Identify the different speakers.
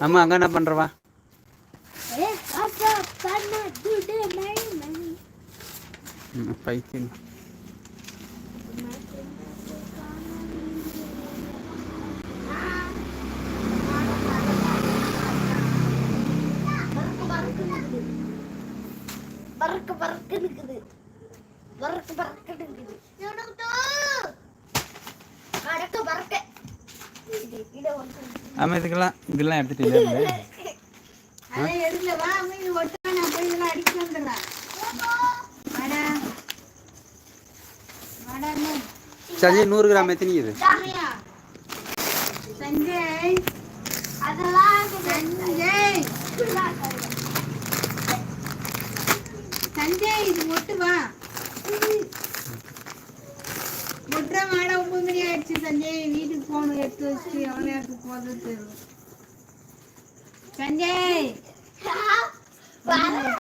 Speaker 1: Ama
Speaker 2: kan apa nerwa?
Speaker 1: Eh, apa karena dude main main.
Speaker 2: Apa itu?
Speaker 1: Berkebarkan gitu. Berkebarkan gitu. Berkebarkan tuh.
Speaker 2: ஆமாம் இதுக்கெல்லாம் இதெல்லாம் எடுத்துட்டு.
Speaker 1: சஞ்சய் நூறு gram
Speaker 2: எத்தனை இது?
Speaker 1: சஞ்சயா. அதெல்லாம் சஞ்சய்.
Speaker 3: சஞ்சய் இது மாட ஒன்பது மணி ஆயிடுச்சு. તો છે અને આ પદ સંજય